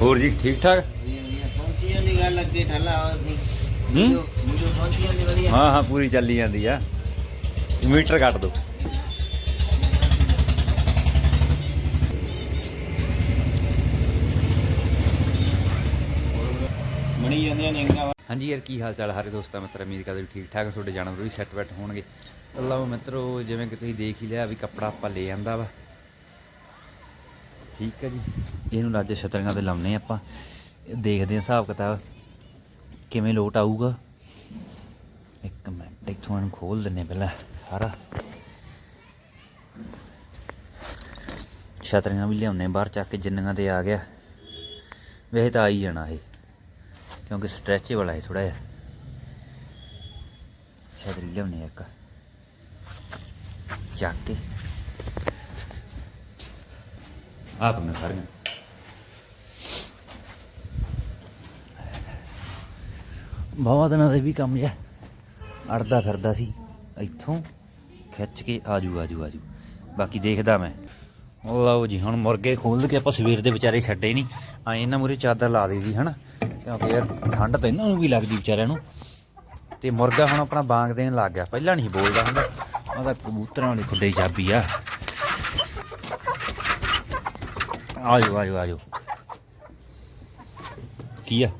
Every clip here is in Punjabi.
ਹੋਰ ਜੀ ਠੀਕ ਠਾਕ? ਪਹੁੰਚੀਆਂ ਦੀ ਗੱਲ ਅੱਗੇ ਠੱਲਾ ਹੋਰ ਸੀ ਹੂੰ? ਮੁੰਡੇ ਪਹੁੰਚੀਆਂ ਦੀ ਵਧੀਆ। ਹਾਂ ਹਾਂ ਪੂਰੀ ਚੱਲੀ ਜਾਂਦੀ ਆ। ਮੀਟਰ ਕੱਟ ਦੋ। ਮਣੀ ਜਾਂਦੀਆਂ ਨੇ ਇੰਗਾ। ਹਾਂਜੀ ਯਾਰ ਕੀ ਹਾਲ ਚਾਲ ਹਾਰੇ ਦੋਸਤਾਂ ਮਿੱਤਰ ਉਮੀਦ ਕਰਦੇ ਵੀ ਠੀਕ ਠਾਕ? ਤੁਹਾਡੇ ਜਾਨਵਰ ਵੀ ਸੈੱਟ ਬੈਠ ਹੋਣਗੇ ਅੱਲਾਹ ਮਿੱਤਰੋ ਜਿਵੇਂ ਕਿ ਤੁਸੀਂ ਦੇਖ ਹੀ ਲਿਆ ਵੀ ਕੱਪੜਾ ਆਪਾਂ ਲੈ ਆਂਦਾ ਵਾ। ਠੀਕ ਹੈ ਜੀ। ਇਹਨੂੰ ਲੱਜ ਛਤਰੀਆਂ ਤੇ ਲਾਉਨੇ ਆਪਾਂ। ਦੇਖਦੇ ਹਾਂ ਹਿਸਾਬ ਕਿਤਾਬ ਕਿਵੇਂ ਲੋਟ ਆਊਗਾ। ਇੱਕ ਮਿੰਟ, ਇੱਥੋਂ ਇਹਨੂੰ ਖੋਲ ਦਿੰਨੇ ਪਹਿਲਾਂ ਸਾਰਾ। ਛਤਰੀਆਂ ਵੀ ਲਿਆਉਨੇ ਬਾਹਰ ਚੱਕ ਕੇ, ਜਿੰਨੀਆਂ ਤੇ ਆ ਗਿਆ। ਵੈਸੇ ਤਾਂ ਆ ਹੀ ਜਾਣਾ ਇਹ, ਕਿਉਂਕਿ ਸਟ੍ਰੈਚੇਬਲ ਹੈ ਥੋੜਾ ਜਿਹਾ। ਛਤਰੀ ਲਿਆਉਨੇ ਇੱਕ। ਚੱਕ ਕੇ। ਆਪ ਨੇ ਸਾਰੀਆਂ। ਬਹੁਤ ਦਿਨਾਂ ਦੇ ਵੀ ਕੰਮ ਜਿਹਾ ਅੜਦਾ ਫਿਰਦਾ ਸੀ, ਇੱਥੋਂ ਖਿੱਚ ਕੇ ਆਜੂ ਆਜੂ ਆਜੂ। ਬਾਕੀ ਦੇਖਦਾ ਮੈਂ। ਲਓ ਜੀ, ਹੁਣ ਮੁਰਗੇ ਖੋਲ ਕੇ ਆਪਾਂ ਸਵੇਰ ਦੇ ਵਿਚਾਰੇ ਛੱਡੇ ਨਹੀਂ ਆ ਇਹਨਾਂ ਮੂਰੇ ਚਾਦਰ ਲਾ ਦੇਦੀ ਹਨਾ? ਕਿਉਂਕਿ ਯਾਰ ਠੰਡ ਤਾਂ ਇਹਨਾਂ ਨੂੰ ਵੀ ਲੱਗਦੀ ਵਿਚਾਰਿਆਂ ਨੂੰ। ਤੇ ਮੁਰਗਾ ਹੁਣ ਆਪਣਾ ਬਾਂਗ ਦੇਣ ਲੱਗ ਗਿਆ। ਪਹਿਲਾਂ ਨਹੀਂ ਬੋਲਦਾ ਹੁੰਦਾ। ਉਹਦਾ ਕਬੂਤਰਾਂ ਵਾਲੀ ਖੁੱਡੇ ਚਾਬੀ ਆ। ਆਜੋ ਆਜੋ ਆਜੋ। ਕੀ ਆ?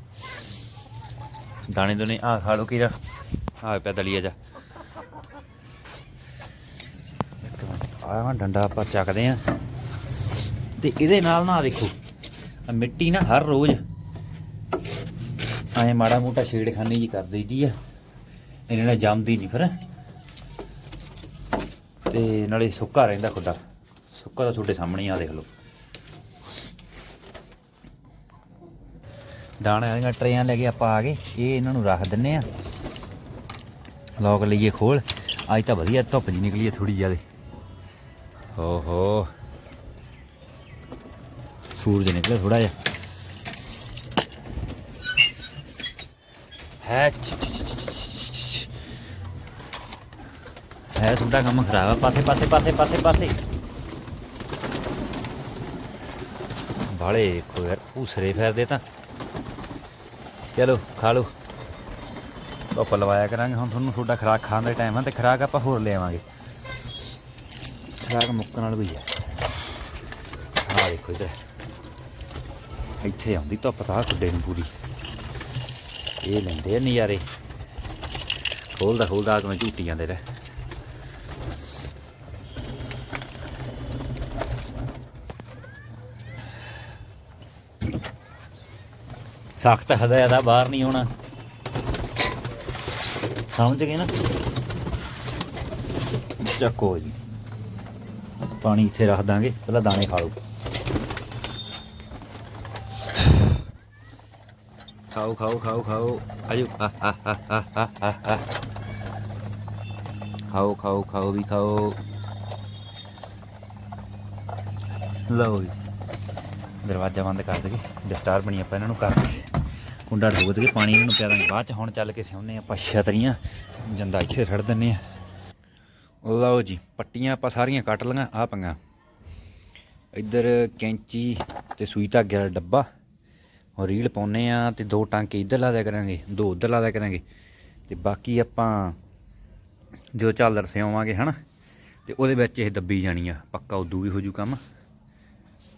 ਦਾਣੇ ਦੋਨੇ ਆ ਖਾ ਲੋ ਕੀਰਾ। ਆ ਪਿਆ ਦਲੀਆ ਜਾ ਆਹ ਡੰਡਾ ਆਪਾਂ ਚੱਕਦੇ ਆ। ਤੇ ਇਹਦੇ ਨਾਲ ਨਾ ਦੇਖੋ ਆ ਮਿੱਟੀ ਨਾ ਹਰ ਰੋਜ਼ ਐ ਮਾੜਾ ਮੋਟਾ ਛੇੜਖਾਨੀ ਜੀ ਕਰ ਦਈਦੀ ਆ। ਇਹਨੇ ਨਾਲ ਜੰਮਦੀ ਨਹੀਂ ਫਿਰ। ਤੇ ਨਾਲੇ ਸੁੱਕਾ ਰਹਿੰਦਾ ਖੁੱਡਾ। ਸੁੱਕਾ ਤਾਂ ਤੁਹਾਡੇ ਸਾਹਮਣੇ ਹੀ ਆ ਦੇਖ ਲਓ। ਦਾਣੇ ਵਾਲੀਆਂ ਟਰੇਆਂ ਲੈ ਕੇ ਆਪਾਂ ਆ ਗਏ। ਇਹ ਇਹਨਾਂ ਨੂੰ ਰੱਖ ਦਿੰਨੇ ਆ। ਲੋਕ ਲਈਏ ਖੋਲ। ਅੱਜ ਤਾਂ ਵਧੀਆ ਧੁੱਪ ਜੀ ਨਿਕਲੀ ਹੈ ਥੋੜੀ ਜ਼ਿਆਦਾ। ਓਹੋ। ਸੂਰਜ ਨਿਕਲਿਆ ਥੋੜਾ ਜਿਹਾ। ਹੈ ਹੈ, ਤੁਹਾਡਾ ਕੰਮ ਖਰਾਬ ਆ। ਪਾਸੇ ਪਾਸੇ ਪਾਸੇ ਪਾਸੇ ਪਾਸੇ। ਬਾਲੇ ਕੋ ਯਾਰ, ਉਸਰੇ ਫਿਰਦੇ ਤਾਂ। ਚਲੋ, ਖਾ ਲਓ। ਧੁੱਪ ਲਵਾਇਆ ਕਰਾਂਗੇ, ਹੁਣ ਤੁਹਾਨੂੰ ਤੁਹਾਡਾ ਖਰਾਕ ਖਾਣ ਦਾ ਟਾਈਮ ਆ ਤੇ ਖਰਾਕ ਆਪਾਂ ਹੋਰ ਲਿਆਵਾਂਗੇ ਖਰਾਕ ਮੁੱਕਣ ਵਾਲੀ ਵੀ ਆ। ਦੇਖੋ ਇਧਰ। ਇੱਥੇ ਆਉਂਦੀ ਧੁੱਪ ਤਾਂ ਖੁੱਡੇ ਨੂੰ ਪੂਰੀ। ਇਹ ਲੈਂਦੇ ਆ ਨਜ਼ਾਰੇ। ਖੋਲਦਾ ਖੋਲਦਾ ਆ ਕੇ ਮੈਂ ਝੂਟੀ ਜਾਂਦੇ ਰਹਿ। ਸਖਤ ਹਦਾਇਤਾਂ ਬਾਹਰ ਨਹੀਂ ਆਉਣਾ। ਸਮਝ ਗਏ ਨਾ? ਚੱਕੋ ਜੀ। ਪਾਣੀ ਇੱਥੇ ਰੱਖ ਦਾਂਗੇ, ਪਹਿਲਾਂ ਦਾਣੇ ਖਾ ਲਓ। ਖਾਓ ਖਾਓ ਖਾਓ ਖਾਓ। ਆਜੋ। ਹਾ ਹਾ ਹਾ ਹਾ ਖਾਓ ਖਾਓ ਖਾਓ ਵੀ ਖਾਓ। ਲਓ ਜੀ। ਦਰਵਾਜ਼ਾ ਬੰਦ ਕਰ ਦਈਏ। ਡਿਸਟਰਬ ਨਹੀਂ ਆਪਾਂ ਇਹਨਾਂ ਨੂੰ ਕਰਕੇ ਕੁੰਡਾ ਠੋਕ ਕੇ ਪਾਣੀ ਇਹਨਾਂ ਨੂੰ ਪਿਆ ਦਾਂਗੇ। ਬਾਅਦ ਚ ਹੁਣ ਚੱਲ ਕੇ ਸਿਉਨੇ ਆਪਾਂ ਛਤਰੀਆਂ। ਜੰਦਾ ਇੱਥੇ ਛੱਡ ਦਿੰਨੇ ਆ। ਲਓ ਜੀ, ਪੱਟੀਆਂ ਆਪਾਂ ਸਾਰੀਆਂ ਕੱਟ ਲਈਆਂ ਆ ਪੰਗਾ। ਇੱਧਰ ਕੈਂਚੀ ਤੇ ਸੂਈ ਧਾਗੇ ਵਾਲਾ ਡੱਬਾ। ਹੁਣ ਰੀਲ ਪਾਉਨੇ ਆ ਤੇ ਦੋ ਟਾਂਕੇ ਇੱਧਰ ਲਾ ਦਿਆ ਕਰਾਂਗੇ, ਦੋ ਉੱਧਰ ਲਾ ਦਿਆ ਕਰਾਂਗੇ। ਤੇ ਬਾਕੀ ਆਪਾਂ ਜਦੋਂ ਝਾਲਰ ਸਿਉਵਾਂਗੇ, ਹਨਾ? ਤੇ ਉਹਦੇ ਵਿੱਚ ਇਹ ਦੱਬੀ ਜਾਣੀ ਆ। ਪੱਕਾ ਉਦੋਂ ਵੀ ਹੋ ਜੂ ਕੰਮ।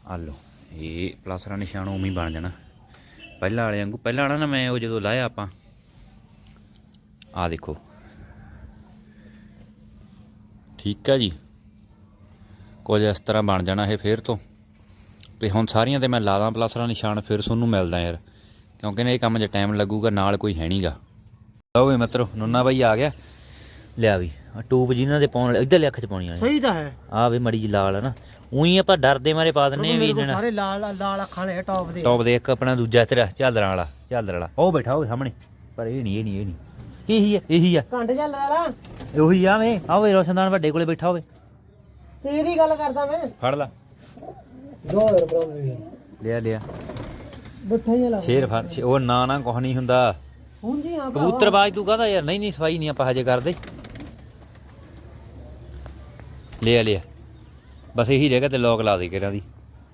ਆ ਲਓ, ਇਹ ਪਲਾਸਰਾ ਨਿਸ਼ਾਨ ਉਵੇਂ ਹੀ ਬਣ ਜਾਣਾ। ਪਹਿਲਾਂ ਵਾਲੇ ਵਾਂਗੂ, ਪਹਿਲਾਂ ਵਾਲਾ ਨਾ ਮੈਂ ਉਹ ਜਦੋਂ ਲਾਇਆ ਆਪਾਂ। ਆ ਦੇਖੋ। ਠੀਕ ਆ ਜੀ। ਕੁਝ ਇਸ ਤਰ੍ਹਾਂ ਬਣ ਜਾਣਾ ਇਹ ਫੇਰ ਤੋਂ। ਤੇ ਹੁਣ ਸਾਰੀਆਂ ਤੇ ਮੈਂ ਲਾ ਦਾਂ ਪਲੱਸ ਨਿਸ਼ਾਨ, ਫਿਰ ਤੁਹਾਨੂੰ ਮਿਲਦਾ ਯਾਰ। ਕਿਉਂਕਿ ਨਾ ਇਹ ਕੰਮ 'ਚ ਟਾਈਮ ਲੱਗੂਗਾ, ਨਾਲ ਕੋਈ ਹੈ ਨਹੀਂਗਾ ਲਓ ਵੀ ਮਿੱਤਰੋ, ਨੁੰਨਾ ਬਾਈ ਆ ਗਿਆ। ਲਿਆ ਵੀ। ਟੂਬ ਜਿਨ੍ਹਾਂ ਦੇ ਪਾਉਣ ਵਾਲੇ- ਇੱਧਰ ਅੱਖ 'ਚ ਪਾਉਣੀ ਆ ਸਹੀ ਤਾਂ ਹੈ। ਆ ਵੀ ਮੜੀ ਜੀ ਲਾਲ ਆ ਨਾ। ਉਹੀ ਆਪਾਂ ਡਰਦੇ ਮਾਰੇ ਪਾ ਦਿੰਨੇ ਵੀ ਇਹਨਾਂ ਸਾਰੇ ਲਾਲ ਲਾਲ ਅੱਖਾਂ ਵਾਲੇ ਟੌਪ ਦੇ। ਟੌਪ ਦੇ ਇੱਕ ਆਪਣਾ ਦੂਜਾ ਤੇਰਾ ਝਾਲਰਾਂ ਵਾਲਾ ਝਾਲਰ ਵਾਲਾ। ਉਹ ਬੈਠਾ ਉਹ ਸਾਹਮਣੇ ਪਰ ਇਹ ਨਹੀਂ ਇਹ ਨਹੀਂ ਇਹ ਨਹੀਂ। ਇਹੀ ਆ ਇਹੀ ਆ। ਘੰਟੇ ਚੱਲ ਵਾਲਾ। ਉਹੀ ਆ ਵੇ ਆਵੇ ਰੋਸ਼ਨਦਾਨ ਵੱਡੇ ਕੋਲੇ ਬੈਠਾ ਹੋਵੇ। ਤੇਰੀ ਗੱਲ ਕਰਦਾ ਮੈਂ। ਫੜ ਲਾ। 2000 ਰੁਪਏ ਲਿਆ ਲਿਆ। ਬੱਠਾ ਹੀ ਲਾ। ਸ਼ੇਰ ਫੜ ਉਹ ਨਾ ਨਾ ਕੁਛ ਨਹੀਂ ਹੁੰਦਾ। ਹੁਣ ਜੀ ਆ ਕਬੂਤਰਬਾਜ਼ ਤੂੰ ਕਹਦਾ ਯਾਰ? ਨਹੀਂ ਨਹੀਂ ਸਫ਼ਾਈ ਨਹੀਂ ਆਪਾਂ ਹਜੇ ਕਰਦੇ। ਲਿਆ ਲਿਆ ਬਸ ਇਹੀ ਰਹਿ ਗਿਆ ਤੇ ਲੋਕ ਲਾ ਦੇ ਕਿਰਾਂ ਦੀ।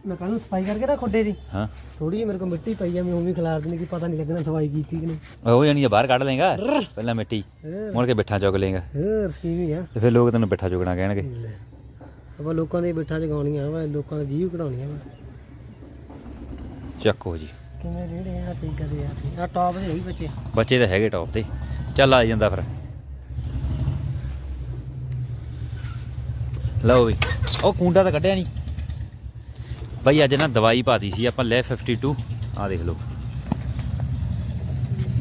ਮੈਂ ਕੱਲ ਨੂੰ ਸਫ਼ਾਈ ਕਰਕੇ ਨਾ ਖੁੱਡੇ ਦੀ। ਹਾਂ। ਥੋੜੀ ਜਿਹੀ ਮੇਰੇ ਕੋਲ ਮਿੱਟੀ ਪਈ ਆ ਮੈਂ ਉਵੇਂ ਖਿਲਾਰ ਦੇਣੀ ਕਿ ਪਤਾ ਨਹੀਂ ਲੱਗਣਾ ਸਫ਼ਾਈ ਕੀਤੀ ਕਿ ਨਹੀਂ। ਉਹ ਜਾਨੀ ਬਾਹਰ ਕੱਢ ਲੇਗਾ ਪਹਿਲਾਂ ਮਿੱਟੀ। ਮੁੜ ਕੇ ਬਿੱਠਾ ਚੁੱਕ ਲੇਗਾ ਹੋਰ ਸਕੀਮ ਹੀ ਆ। ਤੇ ਫਿਰ ਲੋਕ ਤੈਨੂੰ ਬਿੱਠਾ ਚੁਗਣਾ ਕਹਿਣਗੇ। ਆਪਾਂ ਲੋਕਾਂ ਦੇ ਬਿੱਠਾ ਜਗਾਉਣੀਆਂ ਵਾ ਲੋਕਾਂ ਦਾ ਜੀਵ ਕਢਾਉਣੀਆਂ ਵਾ। ਚੱਕੋ ਜੀ। ਕਿਵੇਂ ਰੇੜੇ ਆ ਤੇ ਕਦੇ ਆ ਤੇ ਆ ਟੌਪ ਦੇ ਹੀ ਬੱਚੇ। ਬੱਚੇ ਤਾਂ ਹੈਗੇ ਟੌਪ ਤੇ। ਚੱਲ ਆ ਜਾਂਦਾ ਫਿਰ। ਲਓ ਵੀ। ਉਹ ਕੁੰਡਾ ਤਾਂ ਕੱਢਿਆ ਨਹੀਂ। ਬਈ ਅੱਜ ਨਾ ਦਵਾਈ ਪਾਤੀ ਸੀ ਆਪਾਂ ਲੈ 52 ਆ ਦੇਖ ਲਓ।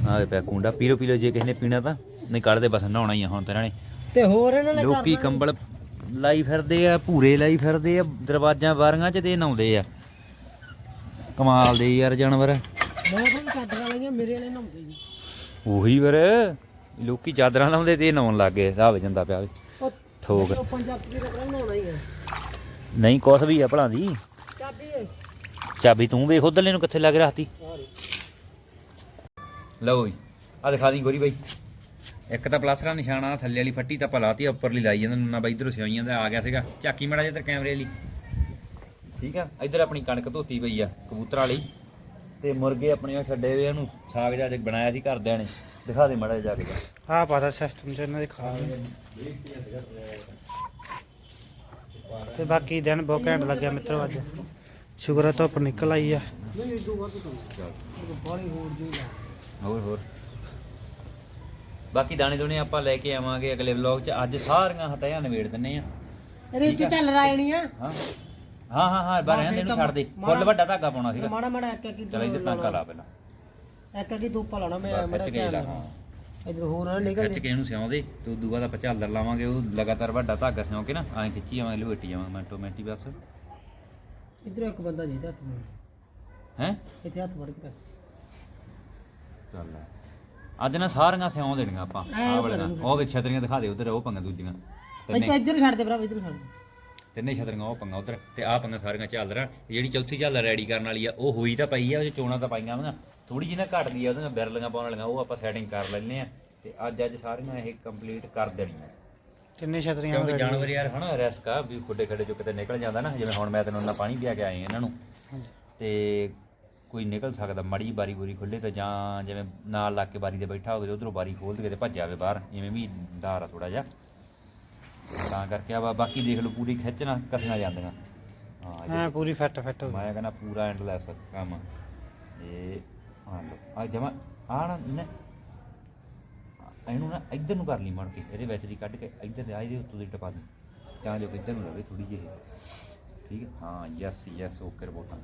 ਆ ਪਿਆ ਕੁੰਡਾ। ਪੀਰੋ ਪੀਲੋ ਜੇ ਕਿਸੇ ਨੇ ਪੀਣਾ ਤਾਂ ਨਹੀਂ ਕੱਢਦੇ ਬਸ ਨਹਾਉਣਾ ਹੀ ਆ ਹੁਣ ਤਾਂ ਇਹਨਾਂ ਨੇ। ਤੇ ਹੋਰ ਇਹਨਾਂ ਨੇ ਲੋਕੀ ਕੰਬਲ ਲਾਈ ਫਿਰਦੇ ਆ ਭੂਰੇ ਲਾਈ ਫਿਰਦੇ ਆ ਦਰਵਾਜ਼ਾਂ ਬਾਰੀਆਂ 'ਚ ਤੇ ਨਹਾਉਂਦੇ ਆ। ਕਮਾਲ ਦੇ ਯਾਰ ਜਾਨਵਰ। ਮੈਂ ਤੁਹਾਨੂੰ ਚਾਦਰਾਂ ਲਾਈਆਂ ਮੇਰੇ ਵਾਲੇ ਨਹਾਉਂਦੇ ਜੀ ਉਹੀ ਵੀਰ ਲੋਕੀ ਚਾਦਰਾਂ ਲਾਉਂਦੇ ਤੇ ਨਹਾਉਣ ਲੱਗ ਗਏ। ਆ ਜਾਂਦਾ ਪਿਆ ਵੀ। ਦੀ ਹੈ ਨਹੀਂ ਕੁਛ ਵੀ ਆ ਭਲਾਂ ਦੀ। ਚਾਬੀ ਤੂੰ ਵੇਖ ਉਧਰਲੇ ਨੂੰ ਕਿੱਥੇ ਲੱਗ ਰਹਤੀ ਲਓ ਜੀ ਆ ਦਿਖਾ ਦੀ ਗੋਰੀ ਬਾਈ। ਇੱਕ ਤਾਂ ਪਲਸਰਾ ਨਿਸ਼ਾਨਾ ਥੱਲੇ ਵਾਲੀ ਫੱਟੀ ਤਾਂ ਪਲਾਤੀ ਉੱਪਰਲੀ ਲਾਈ ਜਾਂਦਾ ਨੂਨਾ ਬਾਈ ਇਧਰੋਂ ਸਿਆਈਆਂ ਦਾ ਆ ਗਿਆ ਸੀਗਾ। ਝਾਕੀ ਮੜਾ ਜੇ ਤੇ ਕੈਮਰੇ ਵਾਲੀ। ਠੀਕ ਆ ਇਧਰ ਆਪਣੀ ਕਣਕ ਧੋਤੀ ਪਈ ਆ ਕਬੂਤਰ ਵਾਲੀ। ਤੇ ਮੁਰਗੇ ਆਪਣੇ ਉਹ ਛੱਡੇ ਵੇ ਉਹਨੂੰ ਸਾਗ ਜਾ ਕੇ ਬਣਾਇਆ ਸੀ ਘਰਦਿਆਂ ਨੇ। ਦਿਖਾ ਦੇ ਮੜਾ ਜਾ ਕੇ ਆ ਪਤਾ ਸਿਸਟਮ ਚ ਇਹਨਾਂ ਦੇ ਖਾ ਤੇ ਬਾਕੀ ਦਿਨ ਬਹੁਤ ਘੈਂਟ ਲੱਗਿਆ ਮਿੱਤਰੋ ਅੱਜ। ਸ਼ੁਕਰ ਹੈ ਧੁੱਪ ਨਿਕਲ ਆਈ ਆ। ਹੋਰ ਹੋਰ। ਬਾਕੀ ਦਾਣੇ ਦੋਣੇ ਆਪਾਂ ਲੈ ਕੇ ਆਵਾਂਗੇ ਅਗਲੇ ਵਲੌਗ 'ਚ। ਅੱਜ ਸਾਰੀਆਂ ਹਟਾਇਆ ਨਵੇੜ ਦਿੰਨੇ ਆ। ਇਹਦੇ ਉੱਤੇ ਚੱਲ ਰਾਇਣੀ ਆ ਹਾਂ। ਹਾਂ ਹਾਂ ਹਾਂ ਬਾਰੇ ਇਹਨੂੰ ਛੱਡ ਦੇ। ਫੁੱਲ ਵੱਡਾ ਧਾਗਾ ਪਾਉਣਾ ਸੀਗਾ। ਮਾੜਾ ਮਾੜਾ ਇੱਕ ਇੱਕ ਚਲ ਇੱਧਰ ਟਾਂਕਾ ਲਾ ਪਹਿਲਾਂ। ਇੱਕ ਇੱਕ ਦੋ ਪਾ ਲਾਉਣਾ ਮੈਂ ਖਿੱਚ ਕੇ ਲਾ। ਹਾਂ ਇਧਰ ਹੋਰ ਨਾ ਨਿਕਲ ਖਿੱਚ ਕੇ ਇਹਨੂੰ ਸਿਉਂਦੇ ਤੇ ਉਦੋਂ ਬਾਅਦ ਆਪਾਂ ਝਾਲਰ ਲਾਵਾਂਗੇ ਉਹ ਲਗਾਤਾਰ ਵੱਡਾ ਧਾਗਾ ਸਿਉਂ ਕੇ ਨਾ ਐਂ ਖਿੱਚੀ ਜਾਵਾਂਗੇ ਲਵੇਟੀ ਜਾਵਾਂਗੇ ਮਿੰਟੋ ਮਿੰਟੀ ਬਸ। ਇਧਰ ਇੱਕ ਬੰਦਾ ਜੀ ਤੇ ਹੱਥ ਮਾਰ। ਹੈ? ਇੱਥੇ ਹੱਥ ਵੜ ਕੇ ਚੱਲ ਅੱਜ ਨਾ ਸਾਰੀਆਂ ਸਿਉਂ ਦੇਣੀਆਂ ਆਪਾਂ ਆਹ ਵਾਲੀਆਂ। ਉਹ ਵਿੱਚ ਛਤਰੀਆਂ ਦਿਖਾ ਦੇ ਉਧਰ ਉਹ ਪੰਗਾ ਦੂਜੀਆਂ। ਇੱਥੇ ਇੱਧਰ ਛੱਡ ਦੇ ਭਰਾ ਇੱਧਰ ਛੱਡ ਦੇ। ਤਿੰਨੇ ਛਤਰੀਆਂ ਉਹ ਪੰਗਾ ਉਧਰ ਤੇ ਆਹ ਪੰਗਾ ਸਾਰੀਆਂ ਝਾਲਰਾਂ ਜਿਹੜੀ ਚੌਥੀ ਝਾਲਰ ਰੈਡੀ ਕਰਨ ਵਾਲੀ ਆ ਉਹ ਹੋਈ ਤਾਂ ਪਈ ਆ ਉਹ ਚੋਣਾਂ ਤਾਂ ਪਾਈਆਂ ਵਾਂ। ਥੋੜੀ ਜਿਹੀ ਨਾ ਘਟ ਗਈ ਆ ਉਹਦੀਆਂ ਬਿਰਲੀਆਂ ਪਾਉਣ ਵਾਲੀਆਂ ਉਹ ਆਪਾਂ ਸੈਟਿੰਗ ਕਰ ਲੈਣੇ ਆ। ਤੇ ਅੱਜ ਅੱਜ ਸਾਰੀਆਂ ਇਹ ਕੰਪਲੀਟ ਕਰ ਦੇਣੀਆਂ। ਕਿੰਨੇ ਛਤਰੀਆਂ ਕਿਉਂਕਿ ਜਾਨਵਰ ਯਾਰ ਹਨਾ ਰਿਸਕ ਆ ਵੀ ਖੁੱਡੇ ਖੱਡੇ ਚੋਂ ਕਿਤੇ ਨਿਕਲ ਜਾਂਦਾ ਨਾ ਜਿਵੇਂ ਹੁਣ ਮੈਂ ਤੈਨੂੰ ਉਹਨਾਂ ਪਾਣੀ ਪਿਆ ਕੇ ਆਏ ਇਹਨਾਂ ਨੂੰ। ਤੇ ਕੋਈ ਨਿਕਲ ਸਕਦਾ ਮੜੀ ਬਾਰੀ ਬੂਰੀ ਖੁੱਲੇ ਤਾਂ ਜਾਂ ਜਿਵੇਂ ਨਾਲ ਲੱਗ ਕੇ ਬਾਰੀ ਤੇ ਬੈਠਾ ਹੋਵੇ ਉਧਰੋਂ ਬਾਰੀ ਖੋਲ ਦੇ ਤੇ ਭੱਜ ਜਾਵੇ ਬਾਹਰ ਜਿਵੇਂ ਵੀ ਦਾਰ ਆ ਥੋੜਾ ਜਿਹਾ। ਤਾਂ ਕਰਕੇ ਆ ਬਾਕੀ ਦੇਖ ਲਓ ਪੂਰੀ ਖਿੱਚਣਾ ਕੱਸੀਆਂ ਜਾਂਦੀਆਂ। ਹਾਂ ਇਹ ਹਾਂ ਪੂਰੀ ਫਿੱਟ ਫਿੱਟ ਹੋ ਮੈਂ ਕਹਿੰਦਾ ਪੂਰਾ ਐਂਡਲੈਸ ਕੰਮ। ਇਹ ਆ ਲੋ ਆ ਜਮਾ ਆ ਨਾ ਨਾ ਇਹਨੂੰ ਨਾ ਇੱਧਰ ਨੂੰ ਕਰ ਲਈ ਮੜ ਕੇ ਇਹਦੇ ਵਿੱਚ ਦੀ ਕੱਢ ਕੇ ਇੱਧਰ ਦੇ ਆ ਇਹਦੇ ਉੱਤੋਂ ਦੀ ਟਪਾ ਦੀ। ਤਾਂ ਜੋ ਕਿ ਇੱਧਰ ਨੂੰ ਰਵੇ ਥੋੜੀ ਜਿਹੀ। ਠੀਕ ਹੈ? ਹਾਂ ਯੈਸ ਯੈਸ ਓਕੇ ਰਿਪੋਰਟਾਂ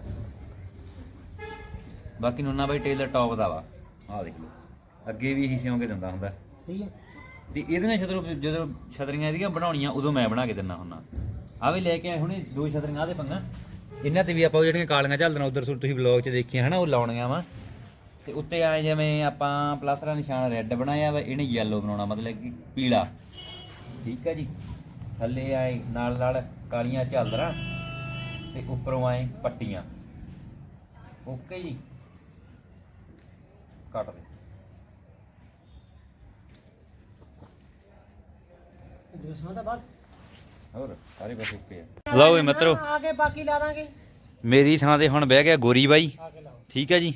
ਬਾਕੀ ਨੁੰਨਾ ਬਾਈ ਟੇਲਰ ਟੌਪ ਦਾ ਵਾ। ਆ ਦੇਖ ਲਓ। ਅੱਗੇ ਵੀ ਇਹੀ ਸਿਉਂਕੇ ਦਿੰਦਾ ਹੁੰਦਾ। ਸਹੀ ਹੈ। ਤੇ ਇਹਦੀਆਂ ਛਤਰ ਜਦੋਂ ਛਤਰੀਆਂ ਇਹਦੀਆਂ ਬਣਾਉਣੀਆਂ, ਉਦੋਂ ਮੈਂ ਬਣਾ ਕੇ ਦਿੰਦਾ ਹੁੰਨਾ। ਆ ਵੀ ਲੈ ਕੇ ਆਏ ਹੁਣੇ, ਦੋ ਛਤਰੀਆਂ ਆਦੇ ਪੰਗਾ ਇਹਨਾਂ ਤੇ ਵੀ ਆਪਾਂ ਉਹ ਜਿਹੜੀਆਂ ਕਾਲੀਆਂ ਝੱਲਦੀਆਂ ਉਧਰ ਸੁਰ ਤੁਸੀਂ ਵਲੌਗ 'ਚ ਦੇਖੀਆਂ ਹਨਾ, ਉਹ ਲਾਉਣੀਆਂ ਵਾ। ਤੇ ਉੱਤੇ ਆਏ ਜਿਵੇਂ ਆਪਾਂ ਪਲੱਸ ਦਾ ਨਿਸ਼ਾਨ ਰੈੱਡ ਬਣਾਇਆ ਵਾ, ਇਹਨੇ ਯੈਲੋ ਬਣਾਉਣਾ, ਮਤਲਬ ਕਿ ਪੀਲਾ। ਠੀਕ ਹੈ ਜੀ? ਥੱਲੇ ਆਏ ਨਾਲ ਨਾਲ ਕਾਲੀਆਂ ਝਾਲਰਾਂ ਤੇ ਉੱਪਰੋਂ ਆਏ ਪੱਟੀਆਂ। ਓਕੇ ਜੀ? ਕੱਟ ਦੇ। ਇਧਰ ਸਾਂ ਤਾਂ ਬਸ ਹੋਰ ਸਾਰੇ ਬਸ ਓਕੇ ਆ। ਲਓ ਵੀ ਮਿੱਤਰੋ। ਆ ਕੇ ਬਾਕੀ ਲਾ ਦਾਂਗੇ। ਮੇਰੀ ਥਾਂ ਤੇ ਹੁਣ ਬਹਿ ਗਿਆ ਗੋਰੀ ਬਾਈ। ਆ ਕੇ ਲਾਓ। ਠੀਕ ਹੈ ਜੀ।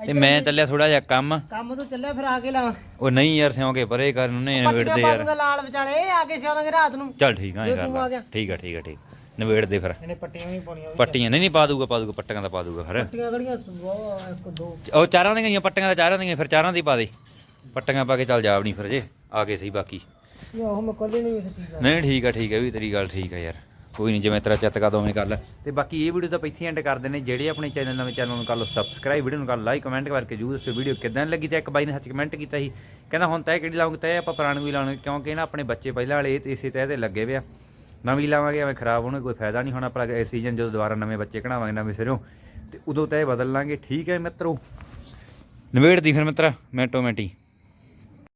ਤੇ ਮੈਂ ਚੱਲਿਆ ਥੋੜਾ ਜਿਹਾ ਕੰਮ। ਕੰਮ ਤੋਂ ਚੱਲਿਆ ਫਿਰ ਆ ਕੇ ਲਾ ਉਹ ਨਹੀਂ ਯਾਰ ਸਿਉਂਕੇ ਪਰੇ ਕਰਨ ਉਹਨੇ ਨਵੇੜ ਪੱਟੀਆਂ ਦੇ ਪਾ ਯਾਰ। ਲਾਲ ਵਿਚਾਲੇ ਆ ਕੇ ਸਿਆਵਾਂਗੇ ਰਾਤ ਨੂੰ। ਚੱਲ ਠੀਕ ਆ ਕਰ ਲਾ। ਠੀਕ ਆ ਠੀਕ ਆ ਠੀਕ ਨਵੇੜ ਦੇ ਫਿਰ। ਇਹਨੇ ਪੱਟੀਆਂ ਵੀ ਪਾਉਣੀਆਂ ਪੱਟੀਆਂ ਨਹੀਂ ਨਹੀਂ ਪਾ ਦੂਗਾ ਪਾ ਦੂਗਾ ਪੱਟੀਆਂ ਦਾ ਪਾ ਦੂਗਾ ਫਿਰ। ਪੱਟੀਆਂ ਕਿਹੜੀਆਂ? ਉਹ ਇੱਕ ਦੋ। ਉਹ ਚਾਰਾਂ ਦੀਆਂ ਗਈਆਂ ਪੱਟੀਆਂ ਦਾ ਚਾਰਾਂ ਦੀਆਂ ਫਿਰ ਚਾਰਾਂ ਦੀ ਪਾ ਦੇ। ਪੱਟੀਆਂ ਪਾ ਕੇ ਚੱਲ ਜਾ ਆਪਣੀ ਫਿਰ ਜੇ ਆ ਗਏ ਸਹੀ ਬਾਕੀ। ਇਹ ਮੈਂ ਕੱਲੇ ਨਹੀਂ ਵੇਖ ਠੀਕ ਨਹੀਂ, ਠੀਕ ਆ ਠੀਕ ਆ ਵੀ ਤੇਰੀ ਗੱਲ ਠੀਕ ਆ ਯਾਰ। ਕੋਈ ਨਹੀਂ ਜਿਵੇਂ ਤੇਰਾ ਚਿੱਤ ਕਾ ਦੋਵੇਂ ਗੱਲ ਲੈ ਤੇ ਬਾਕੀ ਇਹ ਵੀਡੀਓ ਤਾਂ ਆਪਾਂ ਇੱਥੇ ਐਂਡ ਕਰਦੇ ਨੇ ਜਿਹੜੇ ਆਪਣੇ ਚੈਨਲ ਨਵੇਂ ਚੈਨਲ ਨੂੰ ਕਰ ਲਓ ਸਬਸਕ੍ਰਾਈਬ ਵੀਡੀਓ ਨੂੰ ਕਰ ਲਾਈਕ ਕਮੈਂਟ ਕਰਕੇ ਜਰੂਰ ਇਸ ਵੀਡੀਓ ਕਿਦਾਂ ਲੱਗੀ ਤੇ ਇੱਕ ਬਾਈ ਨੇ ਸੱਚ ਕਮੈਂਟ ਕੀਤਾ ਸੀ। ਕਹਿੰਦਾ, ਹੁਣ ਤੈ ਕਿਹੜੀ ਲਾਉਂਗੇ? ਤੈ ਆਪਾਂ ਪੁਰਾਣੀ ਵੀ ਲਾਉਣੀ, ਕਿਉਂਕਿ ਨਾ ਆਪਣੇ ਬੱਚੇ ਪਹਿਲਾਂ ਵਾਲੇ ਤੇ ਇਸੇ ਤੈ ਤੇ ਲੱਗੇ ਵੇ ਆ। ਨਵੀਂ ਲਾਵਾਂਗੇ, ਐਵੇਂ ਖਰਾਬ ਹੋਣੇ, ਕੋਈ ਫਾਇਦਾ ਨਹੀਂ ਹੋਣਾ ਆਪਾਂ ਇਸ ਸੀਜ਼ਨ ਜਦੋਂ ਦੁਬਾਰਾ ਨਵੇਂ ਬੱਚੇ ਕਢਾਵਾਂਗੇ, ਨਵੇਂ ਸਿਰੋਂ, ਤੇ ਉਦੋਂ ਤੈ ਬਦਲ ਲਾਂਗੇ। ਠੀਕ ਹੈ ਮਿੱਤਰੋ ਨਿਬੇੜਦੀ ਦੀ ਫਿਰ ਮਿੱਤਰਾ, ਮੈਂਟੋ ਮੈਂਟੀ।